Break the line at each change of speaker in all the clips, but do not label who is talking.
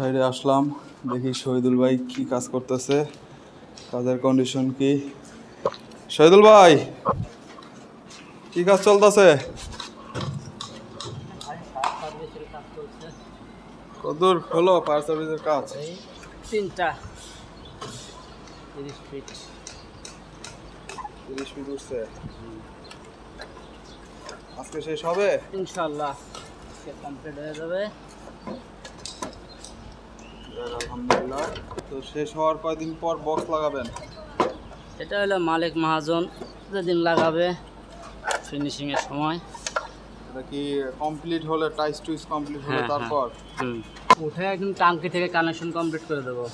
বাইরে আসলাম দেখি শহীদুল ভাই কি কাজ করতেছে কাজের কন্ডিশন কি। শহীদুল ভাই কি কাজ চলতেছে? কতদূর হলো ফায়ার সার্ভিসের কাজ।
তিনটা। তিরিশ ফিট
তিরিশ ফিট উঠছে। আজকে শেষ হবে?
ইনশাল্লাহ কমপ্লিট হয়ে যাবে।
আলহামদুলিল্লাহ। তো শেষ হওয়ার কয়দিন পর বক্স লাগাবেন?
এটা হলো মালিক মহাজন যেদিন লাগাবে ফিনিশিংয়ের সময়।
এটা কি কমপ্লিট হলে টাইস টুইস কমপ্লিট হলে
হ্যাঁ, হ্যাঁ।
তারপর
হুম। উঠে একদম টাঙ্কি থেকে কানেকশন কমপ্লিট করে দেবো।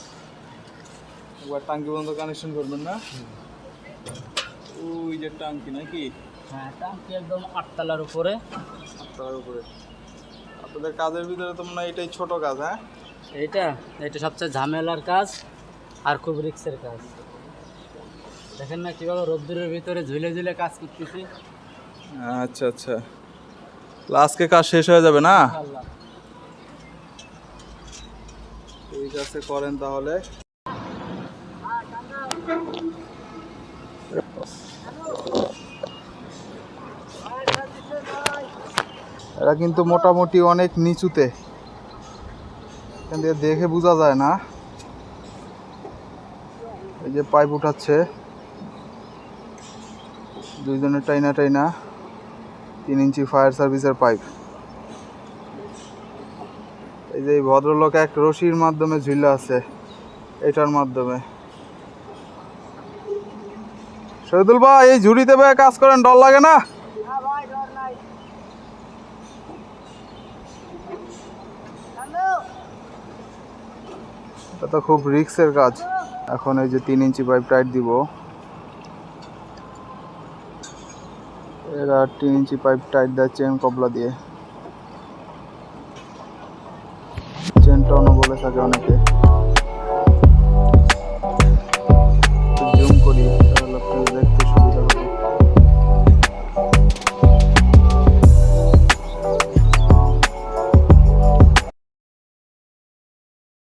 একবার টাঙ্কি পর্যন্ত কানেকশন করবেন না? ওই যে টাঙ্কি নাকি?
হ্যাঁ টাঙ্কি একদম আটতলার উপরে।
তার উপরে। আপনাদের কাজের ভিতরে তো মনে হয় এটাই ছোট কাজ হ্যাঁ?
এইটা এটা সবচেয়ে ঝামেলার কাজ আর খুব রিক্সের কাজ। দেখেন না কীভাবে রোদ্দুরের ভিতরে ঝুলে ঝুলে কাজ করতেছি।
আচ্ছা আচ্ছা। আজকে কাজ শেষ হয়ে যাবে না? ঠিক আছে করেন তাহলে। এরা কিন্তু মোটামুটি অনেক নিচুতে। এখান থেকে দেখে বোঝা যায় না। এই যে পাইপ উঠাচ্ছে। দুইজনের টাইনা টাইনা। তিন ইঞ্চি ফায়ার সার্ভিসের পাইপ। এই যে ভদ্রলোক এক রশির মাধ্যমে ঝুলে আছে। এটার মাধ্যমে। শহীদুল ভাই, এই ঝুড়িতে কাজ করেন, ডর লাগে না? এটা খুব রিক্সের কাজ। এখন এই যে তিন ইঞ্চি পাইপ টাইট দিব। এরা তিন ইঞ্চি পাইপ টাইট দেয় চেন কবলা দিয়ে। চেন টনও বলে থাকে অনেকে।